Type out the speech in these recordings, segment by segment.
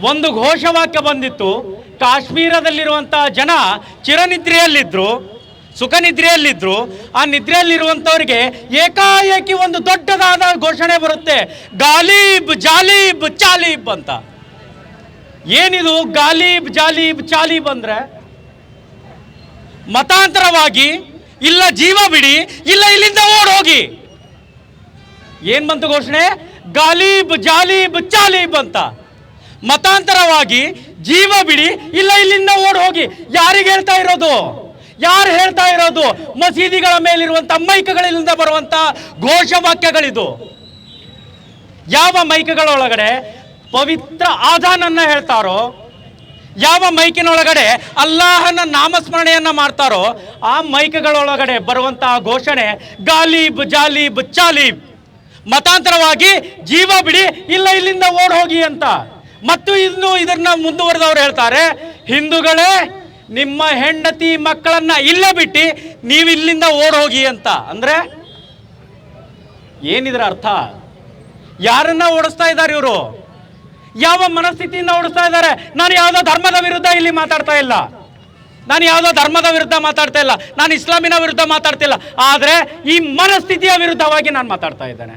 ಒಂದು ಘೋಷವಾಕ್ಯ ಬಂದಿತ್ತು. ಕಾಶ್ಮೀರದಲ್ಲಿರುವಂತಹ ಜನ ಚಿರನಿದ್ರೆಯಲ್ಲಿದ್ದರು ಸುಖ ನಿದ್ರೆಯಲ್ಲಿದ್ದರು ಆ ನಿದ್ರೆಯಲ್ಲಿರುವಂಥವ್ರಿಗೆ ಏಕಾಏಕಿ ಒಂದು ದೊಡ್ಡದಾದ ಘೋಷಣೆ ಬರುತ್ತೆ. ಗಾಲೀಬ್ ಜಾಲೀಬ್ ಚಾಲೀಬ್ ಅಂತ. ಏನಿದು ಗಾಲೀಬ್ ಜಾಲೀಬ್ ಚಾಲೀಬ್ ಅಂದ್ರೆ? ಮತಾಂತರವಾಗಿ, ಇಲ್ಲ ಜೀವ ಬಿಡಿ, ಇಲ್ಲ ಇಲ್ಲಿಂದ ಓಡ್ ಹೋಗಿ ಏನ್ ಬಂತು ಘೋಷಣೆ? ಗಾಲೀಬ್ ಜಾಲೀಬ್ ಚಾಲೀಬ್ ಅಂತ. ಮತಾಂತರವಾಗಿ ಜೀವ ಬಿಡಿ, ಇಲ್ಲ ಇಲ್ಲಿಂದ ಓಡ್ ಹೋಗಿ ಯಾರಿಗೆ ಹೇಳ್ತಾ ಇರೋದು? ಯಾರು ಹೇಳ್ತಾ ಇರೋದು? ಮಸೀದಿಗಳ ಮೇಲಿರುವಂತ ಮೈಕಗಳಿಂದ ಬರುವಂತ ಘೋಷವಾಕ್ಯಗಳಿದು. ಯಾವ ಮೈಕಗಳೊಳಗಡೆ ಪವಿತ್ರ ಆಧಾನನ್ನ ಹೇಳ್ತಾರೋ, ಯಾವ ಮೈಕಿನೊಳಗಡೆ ಅಲ್ಲಾಹನ ನಾಮಸ್ಮರಣೆಯನ್ನ ಮಾಡ್ತಾರೋ, ಆ ಮೈಕಗಳೊಳಗಡೆ ಬರುವಂತಹ ಘೋಷಣೆ ಗಾಲೀಬ್, ಜಾಲೀಬ್, ಚಾಲೀಬ್. ಮತಾಂತರವಾಗಿ ಜೀವ ಬಿಡಿ, ಇಲ್ಲ ಇಲ್ಲಿಂದ ಓಡ್ ಹೋಗಿ ಅಂತ. ಮತ್ತು ಇನ್ನು ಇದನ್ನ ಮುಂದುವರೆದವ್ರು ಹೇಳ್ತಾರೆ, ಹಿಂದೂಗಳೇ, ನಿಮ್ಮ ಹೆಂಡತಿ ಮಕ್ಕಳನ್ನ ಇಲ್ಲೇ ಬಿಟ್ಟು ನೀವು ಇಲ್ಲಿಂದ ಓಡ್ ಹೋಗಿ ಅಂತ. ಅಂದ್ರೆ ಏನಿದ್ರ ಅರ್ಥ? ಯಾರನ್ನ ಓಡಿಸ್ತಾ ಇದ್ದಾರೆ ಇವರು? ಯಾವ ಮನಸ್ಥಿತಿಯಿಂದ ಓಡಿಸ್ತಾ ಇದ್ದಾರೆ? ನಾನು ಯಾವುದೋ ಧರ್ಮದ ವಿರುದ್ಧ ಇಲ್ಲಿ ಮಾತಾಡ್ತಾ ಇಲ್ಲ. ನಾನು ಯಾವುದೋ ಧರ್ಮದ ವಿರುದ್ಧ ಮಾತಾಡ್ತಾ ಇಲ್ಲ. ನಾನು ಇಸ್ಲಾಮಿನ ವಿರುದ್ಧ ಮಾತಾಡ್ತಿಲ್ಲ ಆದರೆ ಈ ಮನಸ್ಥಿತಿಯ ವಿರುದ್ಧವಾಗಿ ನಾನು ಮಾತಾಡ್ತಾ ಇದ್ದೇನೆ.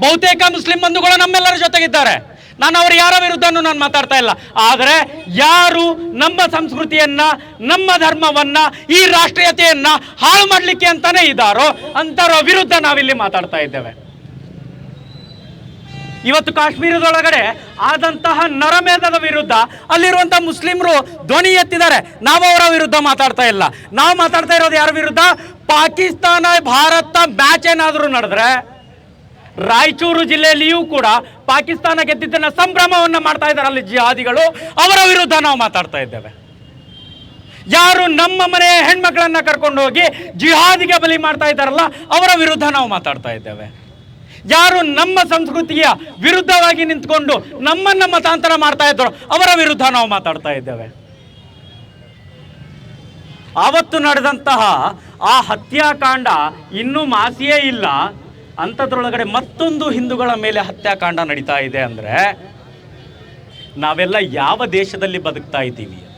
ಬಹುತೇಕ ಮುಸ್ಲಿಂ ಬಂಧುಗಳು ನಮ್ಮೆಲ್ಲರ ಜೊತೆಗಿದ್ದಾರೆ. ನಾನು ಅವರು ಯಾರ ವಿರುದ್ಧನೂ ನಾನು ಮಾತಾಡ್ತಾ ಇಲ್ಲ. ಆದರೆ ಯಾರು ನಮ್ಮ ಸಂಸ್ಕೃತಿಯನ್ನ, ನಮ್ಮ ಧರ್ಮವನ್ನ, ಈ ರಾಷ್ಟ್ರೀಯತೆಯನ್ನ ಹಾಳು ಮಾಡಲಿಕ್ಕೆ ಅಂತಾನೆ ಇದ್ದಾರೋ ಅಂತರ ವಿರುದ್ಧ ನಾವಿಲ್ಲಿ ಮಾತಾಡ್ತಾ ಇದ್ದೇವೆ. ಇವತ್ತು ಕಾಶ್ಮೀರದೊಳಗಡೆ ಆದಂತಹ ನರಮೇಧದ ವಿರುದ್ಧ ಅಲ್ಲಿರುವಂತಹ ಮುಸ್ಲಿಮರು ಧ್ವನಿ ಎತ್ತಿದ್ದಾರೆ. ನಾವು ಅವರ ವಿರುದ್ಧ ಮಾತಾಡ್ತಾ ಇಲ್ಲ. ನಾವು ಮಾತಾಡ್ತಾ ಇರೋದು ಯಾರ ವಿರುದ್ಧ? ಪಾಕಿಸ್ತಾನ, ಭಾರತ ಮ್ಯಾಚ್ ಏನಾದರೂ ನಡೆದ್ರೆ ರಾಯಚೂರು ಜಿಲ್ಲೆಯಲ್ಲಿಯೂ ಕೂಡ ಪಾಕಿಸ್ತಾನ ಗೆದ್ದಿದ್ದನ್ನ ಸಂಭ್ರಮವನ್ನು ಮಾಡ್ತಾ ಇದ್ದಾರೆ ಅಲ್ಲಿ ಜಿಹಾದಿಗಳು. ಅವರ ವಿರುದ್ಧ ನಾವು ಮಾತಾಡ್ತಾ ಇದ್ದೇವೆ. ಯಾರು ನಮ್ಮ ಮನೆಯ ಹೆಣ್ಮಕ್ಳನ್ನ ಕರ್ಕೊಂಡು ಹೋಗಿ ಜಿಹಾದಿಗೆ ಬಲಿ ಮಾಡ್ತಾ ಇದ್ದಾರಲ್ಲ, ಅವರ ವಿರುದ್ಧ ನಾವು ಮಾತಾಡ್ತಾ ಇದ್ದೇವೆ. ಯಾರು ನಮ್ಮ ಸಂಸ್ಕೃತಿಯ ವಿರುದ್ಧವಾಗಿ ನಿಂತ್ಕೊಂಡು ನಮ್ಮನ್ನ ಮತಾಂತರ ಮಾಡ್ತಾ ಇದ್ರು ಅವರ ವಿರುದ್ಧ ನಾವು ಮಾತಾಡ್ತಾ ಇದ್ದೇವೆ. ಆವತ್ತು ನಡೆದಂತಹ ಆ ಹತ್ಯಾಕಾಂಡ ಇನ್ನೂ ಮಾಸಿಯೇ ಇಲ್ಲ. ಅಂಥದ್ರೊಳಗಡೆ ಮತ್ತೊಂದು ಹಿಂದೂಗಳ ಮೇಲೆ ಹತ್ಯಾಕಾಂಡ ನಡೀತಾ ಇದೆ ಅಂದರೆ ನಾವೆಲ್ಲ ಯಾವ ದೇಶದಲ್ಲಿ ಬದುಕ್ತಾ ಇದ್ದೀವಿ?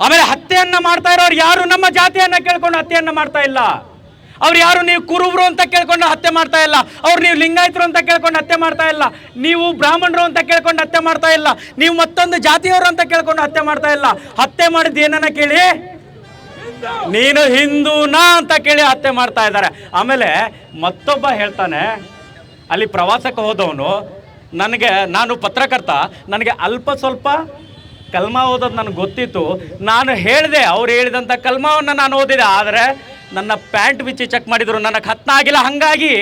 ಆಮೇಲೆ ಹತ್ಯೆಯನ್ನ ಮಾಡ್ತಾ ಇರೋರು ಯಾರು? ನಮ್ಮ ಜಾತಿಯನ್ನ ಕೇಳ್ಕೊಂಡು ಹತ್ಯೆಯನ್ನ ಮಾಡ್ತಾ ಇಲ್ಲ. ಅವ್ರು ಯಾರು? ನೀವು ಕುರುಬರು ಅಂತ ಕೇಳ್ಕೊಂಡು ಹತ್ಯೆ ಮಾಡ್ತಾ ಇಲ್ಲ. ಅವ್ರು ನೀವು ಲಿಂಗಾಯತರು ಅಂತ ಕೇಳ್ಕೊಂಡು ಹತ್ಯೆ ಮಾಡ್ತಾ ಇಲ್ಲ. ನೀವು ಬ್ರಾಹ್ಮಣರು ಅಂತ ಕೇಳ್ಕೊಂಡು ಹತ್ಯೆ ಮಾಡ್ತಾ ಇಲ್ಲ. ನೀವು ಮತ್ತೊಂದು ಜಾತಿಯವರು ಅಂತ ಕೇಳ್ಕೊಂಡು ಹತ್ಯೆ ಮಾಡ್ತಾ ಇಲ್ಲ. ಹತ್ಯೆ ಮಾಡಿದ್ದು ಏನನ್ನ ಕೇಳಿ? ನೀನು ಹಿಂದೂನಾ ಅಂತ ಕೇಳಿ ಹತ್ಯೆ ಮಾಡ್ತಾ ಇದ್ದಾರೆ. ಆಮೇಲೆ ಮತ್ತೊಬ್ಬ ಹೇಳ್ತಾನೆ, ಅಲ್ಲಿ ಪ್ರವಾಸಕ್ಕೆ ಹೋದವನು, ನನಗೆ, ನಾನು ಪತ್ರಕರ್ತ, ನನಗೆ ಅಲ್ಪ ಸ್ವಲ್ಪ ಕಲ್ಮ ಓದೋದು ನನಗೆ ಗೊತ್ತಿತ್ತು. ನಾನು ಹೇಳಿದೆ, ಅವ್ರು ಹೇಳಿದಂಥ ಕಲ್ಮವನ್ನು ನಾನು ಓದಿದೆ, ಆದರೆ ನನ್ನ ಪ್ಯಾಂಟ್ ಬಿಚ್ಚಿ ಚೆಕ್ ಮಾಡಿದರು, ನನಗೆ ಹತ್ತಾಗಿಲ್ಲ ಹಾಗಾಗಿ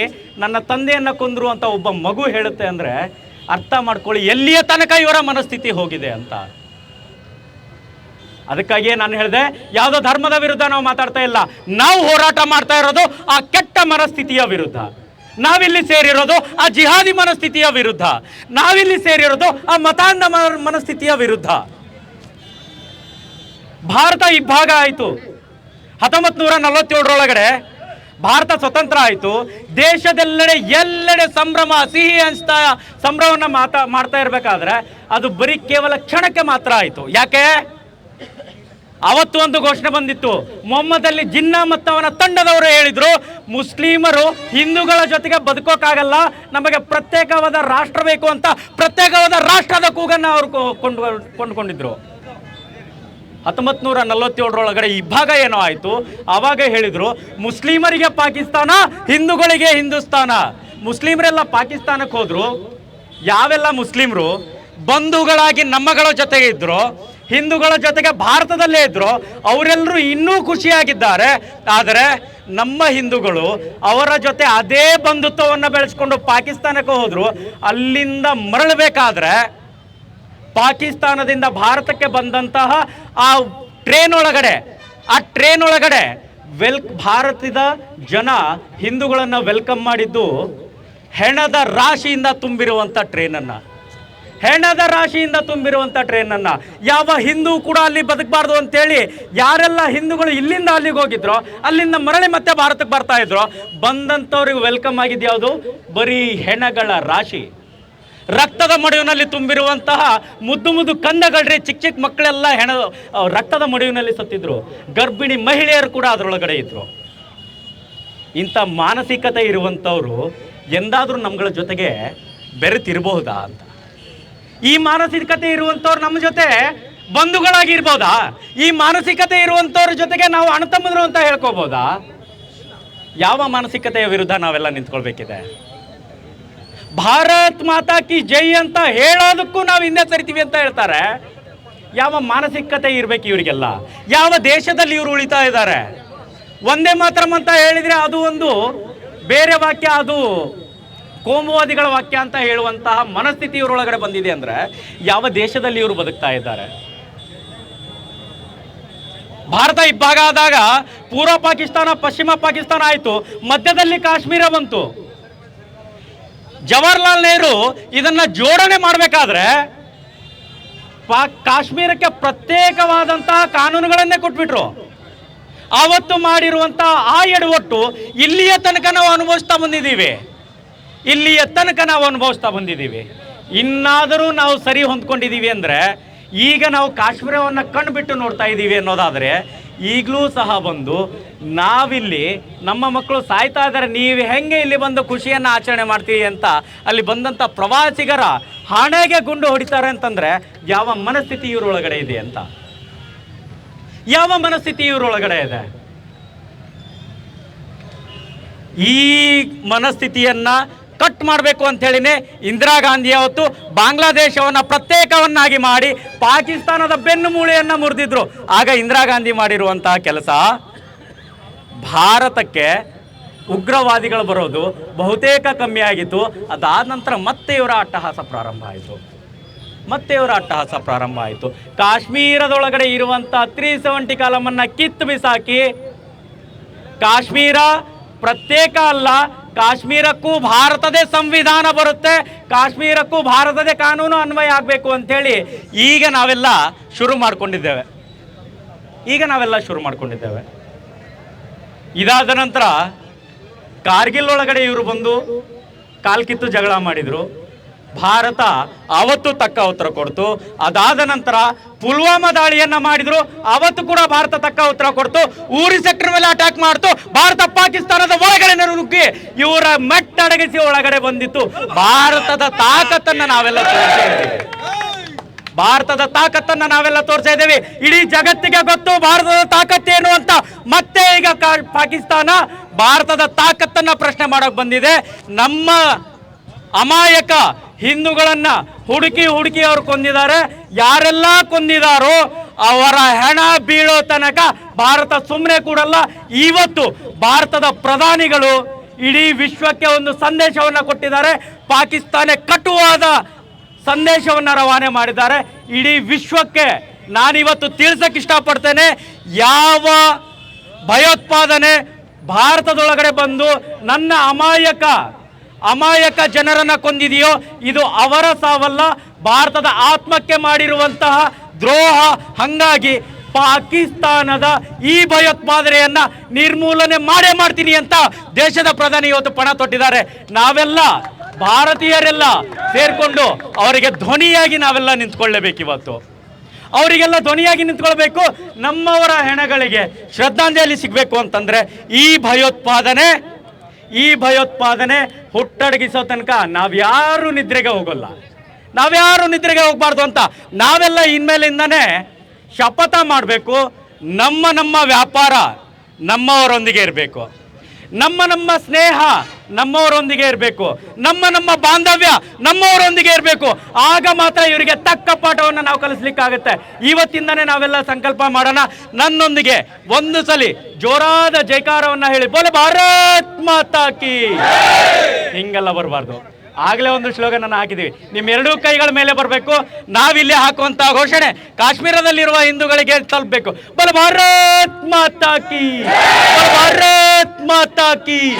ನನ್ನ ತಂದೆಯನ್ನು ಕೊಂದರು ಅಂತ ಒಬ್ಬ ಮಗು ಹೇಳುತ್ತೆ ಅಂದರೆ, ಅರ್ಥ ಮಾಡ್ಕೊಳ್ಳಿ, ಎಲ್ಲಿಯ ತನಕ ಇವರ ಮನಸ್ಥಿತಿ ಹೋಗಿದೆ ಅಂತ. ಅದಕ್ಕಾಗಿಯೇ ನಾನು ಹೇಳಿದೆ, ಯಾವುದೋ ಧರ್ಮದ ವಿರುದ್ಧ ನಾವು ಮಾತಾಡ್ತಾ ಇಲ್ಲ. ನಾವು ಹೋರಾಟ ಮಾಡ್ತಾ ಇರೋದು ಆ ಕೆಟ್ಟ ಮನಸ್ಥಿತಿಯ ವಿರುದ್ಧ. ನಾವಿಲ್ಲಿ ಸೇರಿರೋದು ಆ ಜಿಹಾದಿ ಮನಸ್ಥಿತಿಯ ವಿರುದ್ಧ. ನಾವಿಲ್ಲಿ ಸೇರಿರೋದು ಆ ಮತಾಂಧ ಮನಸ್ಥಿತಿಯ ವಿರುದ್ಧ. ಭಾರತ ಇಬ್ಬಾಗ ಆಯಿತು. ಹತ್ತೊಂಬತ್ತು ನೂರ ನಲವತ್ತೇಳರೊಳಗಡೆ ಭಾರತ ಸ್ವತಂತ್ರ ಆಯಿತು. ದೇಶದೆಲ್ಲೆಡೆ ಎಲ್ಲೆಡೆ ಸಂಭ್ರಮ, ಸಿಹಿ ಹಂಚ್ತಾ, ಸಂಭ್ರಮವನ್ನು ಮಾತಾ, ಮಾಡ್ತಾ ಇರಬೇಕಾದ್ರೆ ಅದು ಬರೀ ಕೇವಲ ಕ್ಷಣಕ್ಕೆ ಮಾತ್ರ ಆಯಿತು. ಯಾಕೆ? ಅವತ್ತು ಒಂದು ಘೋಷಣೆ ಬಂದಿತ್ತು. ಮೊಹಮ್ಮದ್ ಜಿನ್ನ ಮತ್ತು ಅವನ ತಂಡದವರು ಹೇಳಿದ್ರು, ಮುಸ್ಲಿಮರು ಹಿಂದೂಗಳ ಜೊತೆಗೆ ಬದುಕೋಕ್ಕಾಗಲ್ಲ, ನಮಗೆ ಪ್ರತ್ಯೇಕವಾದ ರಾಷ್ಟ್ರ ಬೇಕು ಅಂತ ಪ್ರತ್ಯೇಕವಾದ ರಾಷ್ಟ್ರದ ಕೂಗನ್ನು ಅವರು ಕೊಂಡು ಕೊಂಡುಕೊಂಡಿದ್ರು. ಹತ್ತೊಂಬತ್ತು ನೂರ ನಲವತ್ತೇಳರೊಳಗಡೆ ಭಾಗ ಏನೋ ಆಯಿತು. ಆವಾಗ ಹೇಳಿದರು, ಮುಸ್ಲಿಮರಿಗೆ ಪಾಕಿಸ್ತಾನ, ಹಿಂದೂಗಳಿಗೆ ಹಿಂದೂಸ್ತಾನ. ಮುಸ್ಲಿಮರೆಲ್ಲ ಪಾಕಿಸ್ತಾನಕ್ಕೆ ಹೋದರು. ಯಾವೆಲ್ಲ ಮುಸ್ಲಿಮರು? ಬಂಧುಗಳಾಗಿ ನಮ್ಮಗಳ ಜೊತೆಗೆ ಇದ್ರು. ಹಿಂದೂಗಳ ಜೊತೆಗೆ ಭಾರತದಲ್ಲೇ ಇದ್ರು, ಅವರೆಲ್ಲರೂ ಇನ್ನೂ ಖುಷಿಯಾಗಿದ್ದಾರೆ. ಆದರೆ ನಮ್ಮ ಹಿಂದೂಗಳು ಅವರ ಜೊತೆ ಅದೇ ಬಂಧುತ್ವವನ್ನು ಬೆಳೆಸ್ಕೊಂಡು ಪಾಕಿಸ್ತಾನಕ್ಕೆ ಹೋದರು. ಅಲ್ಲಿಂದ ಮರಳಬೇಕಾದ್ರೆ ಪಾಕಿಸ್ತಾನದಿಂದ ಭಾರತಕ್ಕೆ ಬಂದಂತಹ ಆ ಟ್ರೇನ್ ಒಳಗಡೆ, ಆ ಟ್ರೇನ್ ಒಳಗಡೆ ವೆಲ್ ಭಾರತದ ಜನ ಹಿಂದೂಗಳನ್ನು ವೆಲ್ಕಮ್ ಮಾಡಿದ್ದು ಹೆಣದ ರಾಶಿಯಿಂದ ತುಂಬಿರುವಂಥ ಟ್ರೇನನ್ನು. ಹೆಣದ ರಾಶಿಯಿಂದ ತುಂಬಿರುವಂಥ ಟ್ರೈನನ್ನು ಯಾವ ಹಿಂದೂ ಕೂಡ ಅಲ್ಲಿ ಬದುಕಬಾರ್ದು ಅಂತೇಳಿ ಯಾರೆಲ್ಲ ಹಿಂದೂಗಳು ಇಲ್ಲಿಂದ ಅಲ್ಲಿಗೆ ಹೋಗಿದ್ರೋ, ಅಲ್ಲಿಂದ ಮರಳಿ ಮತ್ತೆ ಭಾರತಕ್ಕೆ ಬರ್ತಾ ಇದ್ರು ಬಂದಂಥವ್ರಿಗೆ ವೆಲ್ಕಮ್ ಆಗಿದ್ದು ಯಾವುದು? ಬರೀ ಹೆಣಗಳ ರಾಶಿ. ರಕ್ತದ ಮಡುವಿನಲ್ಲಿ ತುಂಬಿರುವಂತಹ ಮುದ್ದು ಮುದ್ದು ಕಂದಗಳ್ರಿ ಚಿಕ್ಕ ಚಿಕ್ಕ ಮಕ್ಕಳೆಲ್ಲ ಹೆಣ ರಕ್ತದ ಮಡುವಿನಲ್ಲಿ ಸತ್ತಿದ್ರು. ಗರ್ಭಿಣಿ ಮಹಿಳೆಯರು ಕೂಡ ಅದರೊಳಗಡೆ ಇದ್ರು. ಇಂಥ ಮಾನಸಿಕತೆ ಇರುವಂಥವ್ರು ಎಂದಾದರೂ ನಮ್ಗಳ ಜೊತೆಗೆ ಬೆರೆತಿರಬಹುದಾ ಅಂತ. ಈ ಮಾನಸಿಕತೆ ಇರುವಂಥವ್ರು ನಮ್ಮ ಜೊತೆ ಬಂಧುಗಳಾಗಿರ್ಬೋದಾ? ಈ ಮಾನಸಿಕತೆ ಇರುವಂಥವ್ರ ಜೊತೆಗೆ ನಾವು ಅಣತಮ್ಮದ್ರು ಅಂತ ಹೇಳ್ಕೋಬೋದಾ? ಯಾವ ಮಾನಸಿಕತೆಯ ವಿರುದ್ಧ ನಾವೆಲ್ಲ ನಿಂತ್ಕೊಳ್ಬೇಕಿದೆ? ಭಾರತ್ ಮಾತಾ ಕಿ ಜೈ ಅಂತ ಹೇಳೋದಕ್ಕೂ ನಾವು ಹಿಂದೆ ಸರಿತೀವಿ ಅಂತ ಹೇಳ್ತಾರೆ. ಯಾವ ಮಾನಸಿಕತೆ ಇರಬೇಕು ಇವರಿಗೆಲ್ಲ? ಯಾವ ದೇಶದಲ್ಲಿ ಇವರು ಉಳಿತಾ ಇದ್ದಾರೆ? ಒಂದೇ ಮಾತ್ರ ಅಂತ ಹೇಳಿದ್ರೆ ಅದು ಒಂದು ಬೇರೆ ವಾಕ್ಯ, ಅದು ಕೋಮುವಾದಿಗಳ ವಾಕ್ಯ ಅಂತ ಹೇಳುವಂತಹ ಮನಸ್ಥಿತಿ ಇವರೊಳಗಡೆ ಬಂದಿದೆ ಅಂದ್ರೆ ಯಾವ ದೇಶದಲ್ಲಿ ಇವರು ಬದುಕ್ತಾ ಇದ್ದಾರೆ? ಭಾರತ ಇಬ್ಬಾಗ ಆದಾಗ ಪೂರ್ವ ಪಾಕಿಸ್ತಾನ, ಪಶ್ಚಿಮ ಪಾಕಿಸ್ತಾನ ಆಯಿತು, ಮಧ್ಯದಲ್ಲಿ ಕಾಶ್ಮೀರ ಬಂತು. ಜವಾಹರ್ಲಾಲ್ ನೆಹರು ಇದನ್ನ ಜೋಡಣೆ ಮಾಡಬೇಕಾದ್ರೆ ಪಾ ಕಾಶ್ಮೀರಕ್ಕೆ ಪ್ರತ್ಯೇಕವಾದಂತಹ ಕಾನೂನುಗಳನ್ನೇ ಕೊಟ್ಬಿಟ್ರು. ಆವತ್ತು ಮಾಡಿರುವಂತಹ ಆ ಎಡವಟ್ಟು ಇಲ್ಲಿಯ ತನಕ ನಾವು ಅನುಭವಿಸ್ತಾ ಬಂದಿದ್ದೀವಿ. ಇಲ್ಲಿಯ ತನಕ ನಾವು ಅನುಭವಿಸ್ತಾ ಬಂದಿದ್ದೀವಿ. ಇನ್ನಾದರೂ ನಾವು ಸರಿ ಹೊಂದ್ಕೊಂಡಿದ್ದೀವಿ ಅಂದರೆ ಈಗ ನಾವು ಕಾಶ್ಮೀರವನ್ನು ಕಣ್ಬಿಟ್ಟು ನೋಡ್ತಾ ಇದ್ದೀವಿ ಅನ್ನೋದಾದರೆ ಈಗಲೂ ಸಹ ಬಂದು ನಾವಿಲ್ಲಿ ನಮ್ಮ ಮಕ್ಕಳು ಸಾಯ್ತಾ ಇದ್ದಾರೆ ನೀವು ಹೆಂಗೆ ಇಲ್ಲಿ ಬಂದು ಖುಷಿಯನ್ನು ಆಚರಣೆ ಮಾಡ್ತೀವಿ ಅಂತ ಅಲ್ಲಿ ಬಂದಂಥ ಪ್ರವಾಸಿಗರ ಹಣೆಗೆ ಗುಂಡು ಹೊಡಿತಾರೆ ಅಂತಂದರೆ ಯಾವ ಮನಸ್ಥಿತಿ ಇವರೊಳಗಡೆ ಇದೆ ಅಂತ. ಯಾವ ಮನಸ್ಥಿತಿ ಇವರೊಳಗಡೆ ಇದೆ? ಈ ಮನಸ್ಥಿತಿಯನ್ನ ಕಟ್ ಮಾಡಬೇಕು ಅಂತ ಹೇಳಿನೇ ಇಂದಿರಾ ಗಾಂಧಿ ಅವತ್ತು ಬಾಂಗ್ಲಾದೇಶವನ್ನ ಪ್ರತ್ಯೇಕವನ್ನಾಗಿ ಮಾಡಿ ಪಾಕಿಸ್ತಾನದ ಬೆನ್ನು ಮೂಳೆಯನ್ನು ಮುರಿದಿದ್ರು. ಆಗ ಇಂದಿರಾ ಗಾಂಧಿ ಮಾಡಿರುವಂತಹ ಕೆಲಸ ಭಾರತಕ್ಕೆ ಉಗ್ರವಾದಿಗಳು ಬರೋದು ಬಹುತೇಕ ಕಮ್ಮಿ ಆಗಿತ್ತು. ಅದಾದ ನಂತರ ಮತ್ತೆ ಇವರ ಅಟ್ಟಹಾಸ ಪ್ರಾರಂಭ ಆಯಿತು. ಮತ್ತೆ ಇವರ ಅಟ್ಟಹಾಸ ಪ್ರಾರಂಭ ಆಯಿತು. ಕಾಶ್ಮೀರದೊಳಗಡೆ ಇರುವಂಥ ತ್ರೀ ಸೆವೆಂಟಿ ಕಾಲಮನ್ನು ಕಿತ್ತು ಬಿಸಾಕಿ ಕಾಶ್ಮೀರ ಪ್ರತ್ಯೇಕ ಅಲ್ಲ ಕಾಶ್ಮೀರಕ್ಕೂ ಭಾರತದೇ ಸಂವಿಧಾನ ಬರುತ್ತೆ, ಕಾಶ್ಮೀರಕ್ಕೂ ಭಾರತದೇ ಕಾನೂನು ಅನ್ವಯ ಆಗಬೇಕು ಅಂಥೇಳಿ ಈಗ ನಾವೆಲ್ಲ ಶುರು ಮಾಡ್ಕೊಂಡಿದ್ದೇವೆ. ಈಗ ನಾವೆಲ್ಲ ಶುರು ಮಾಡ್ಕೊಂಡಿದ್ದೇವೆ. ಇದಾದ ನಂತರ ಕಾರ್ಗಿಲ್ ಒಳಗಡೆ ಇವರು ಬಂದು ಕಾಲ್ಕಿತ್ತು ಜಗಳ ಮಾಡಿದರು. ಭಾರತ ಅವತ್ತು ತಕ್ಕ ಉತ್ತರ ಕೊಡ್ತು. ಅದಾದ ನಂತರ ಪುಲ್ವಾಮಾ ದಾಳಿಯನ್ನ ಮಾಡಿದ್ರು. ಅವತ್ತು ಕೂಡ ಭಾರತ ತಕ್ಕ ಉತ್ತರ ಕೊಡ್ತು. ಊರಿ ಸೆಕ್ಟರ್ ಮೇಲೆ ಅಟ್ಯಾಕ್ ಮಾಡ್ತು. ಭಾರತ ಪಾಕಿಸ್ತಾನದ ಒಳಗಡೆ ನುಗ್ಗಿ ಇವರ ಮೆಟ್ಟಡಗಿಸಿ ಒಳಗಡೆ ಬಂದಿತ್ತು. ಭಾರತದ ತಾಕತ್ತನ್ನ ನಾವೆಲ್ಲ ಭಾರತದ ತಾಕತ್ತನ್ನ ನಾವೆಲ್ಲ ತೋರಿಸ್ತಾ ಇದ್ದೇವೆ. ಇಡೀ ಜಗತ್ತಿಗೆ ಗೊತ್ತು ಭಾರತದ ತಾಕತ್ತೇನು ಅಂತ. ಮತ್ತೆ ಈಗ ಪಾಕಿಸ್ತಾನ ಭಾರತದ ತಾಕತ್ತನ್ನ ಪ್ರಶ್ನೆ ಮಾಡೋಕೆ ಬಂದಿದೆ. ನಮ್ಮ ಅಮಾಯಕ ಹಿಂದೂಗಳನ್ನ ಹುಡುಕಿ ಹುಡುಕಿ ಅವರು ಕೊಂದಿದ್ದಾರೆ. ಯಾರೆಲ್ಲ ಕೊಂದಿದಾರೋ ಅವರ ಹೆಣ ಬೀಳೋ ತನಕ ಭಾರತ ಸುಮ್ಮನೆ ಕೂಡಲ್ಲ, ಇವತ್ತು ಭಾರತದ ಪ್ರಧಾನಿಗಳು ಇಡೀ ವಿಶ್ವಕ್ಕೆ ಒಂದು ಸಂದೇಶವನ್ನ ಕೊಟ್ಟಿದ್ದಾರೆ. ಪಾಕಿಸ್ತಾನ ಕಟುವಾದ ಸಂದೇಶವನ್ನ ರವಾನೆ ಮಾಡಿದ್ದಾರೆ. ಇಡೀ ವಿಶ್ವಕ್ಕೆ ನಾನಿವತ್ತು ತಿಳಿಸಕ್ಕೆ ಇಷ್ಟಪಡ್ತೇನೆ. ಯಾವ ಭಯೋತ್ಪಾದನೆ ಭಾರತದೊಳಗಡೆ ಬಂದು ನನ್ನ ಅಮಾಯಕ ಅಮಾಯಕ ಜನರನ್ನು ಕೊಂದಿದೆಯೋ, ಇದು ಅವರ ಸಾವಲ್ಲ, ಭಾರತದ ಆತ್ಮಕ್ಕೆ ಮಾಡಿರುವಂತಹ ದ್ರೋಹ. ಹಂಗಾಗಿ ಪಾಕಿಸ್ತಾನದ ಈ ಭಯೋತ್ಪಾದನೆಯನ್ನು ನಿರ್ಮೂಲನೆ ಮಾಡೇ ಮಾಡ್ತೀನಿ ಅಂತ ದೇಶದ ಪ್ರಧಾನಿ ಇವತ್ತು ಪಣ ತೊಟ್ಟಿದ್ದಾರೆ. ನಾವೆಲ್ಲ ಭಾರತೀಯರೆಲ್ಲ ಸೇರಿಕೊಂಡು ಅವರಿಗೆ ಧ್ವನಿಯಾಗಿ ನಾವೆಲ್ಲ ನಿಂತ್ಕೊಳ್ಳೇಬೇಕು ಇವತ್ತು. ಅವರಿಗೆಲ್ಲ ಧ್ವನಿಯಾಗಿ ನಿಂತ್ಕೊಳ್ಬೇಕು. ನಮ್ಮವರ ಹೆಣಗಳಿಗೆ ಶ್ರದ್ಧಾಂಜಲಿ ಸಿಗಬೇಕು ಅಂತಂದ್ರೆ ಈ ಭಯೋತ್ಪಾದನೆ ಈ ಭಯೋತ್ಪಾದನೆ ಹುಟ್ಟಡಗಿಸೋ ತನಕ ನಾವ್ಯಾರು ನಿದ್ರೆಗೆ ಹೋಗಲ್ಲ. ನಾವ್ಯಾರು ನಿದ್ರೆಗೆ ಹೋಗಬಾರ್ದು ಅಂತ. ನಾವೆಲ್ಲ ಇನ್ಮೇಲಿಂದನೇ ಶಪಥ ಮಾಡಬೇಕು. ನಮ್ಮ ನಮ್ಮ ವ್ಯಾಪಾರ ನಮ್ಮವರೊಂದಿಗೆ ಇರಬೇಕು. ನಮ್ಮ ನಮ್ಮ ಸ್ನೇಹ ನಮ್ಮವರೊಂದಿಗೆ ಇರಬೇಕು. ನಮ್ಮ ನಮ್ಮ ಬಾಂಧವ್ಯ ನಮ್ಮವರೊಂದಿಗೆ ಇರಬೇಕು. ಆಗ ಮಾತ್ರ ಇವರಿಗೆ ತಕ್ಕ ಪಾಠವನ್ನು ನಾವು ಕಲಿಸ್ಲಿಕ್ಕಾಗುತ್ತೆ. ಇವತ್ತಿಂದನೇ ನಾವೆಲ್ಲ ಸಂಕಲ್ಪ ಮಾಡೋಣ. ನನ್ನೊಂದಿಗೆ ಒಂದು ಸಲಿ ಜೋರಾದ ಜೈಕಾರವನ್ನ ಹೇಳಿ ಬೋಲೆ ಭಾರತ್! ಮಾತಾ ಕಿ ಹಿಂಗೆಲ್ಲ ಬರಬಾರ್ದು. ಆಗಲೇ ಒಂದು ಶ್ಲೋಗನ ಹಾಕಿದ್ದೀವಿ. ಹಾಕಿದೀವಿ ನಿಮ್ಮ ಎರಡೂ ಕೈಗಳ ಮೇಲೆ ಬರಬೇಕು. ನಾವಿಲ್ಲಿ ಹಾಕುವಂತ ಘೋಷಣೆ ಕಾಶ್ಮೀರದಲ್ಲಿರುವ ಹಿಂದೂಗಳಿಗೆ ತಲುಪಬೇಕು. ಬಲ ಭಾರತ್ ಮಾತಾಕಿ ಭಾರತ್ ಮಾತಾ ಕಿ.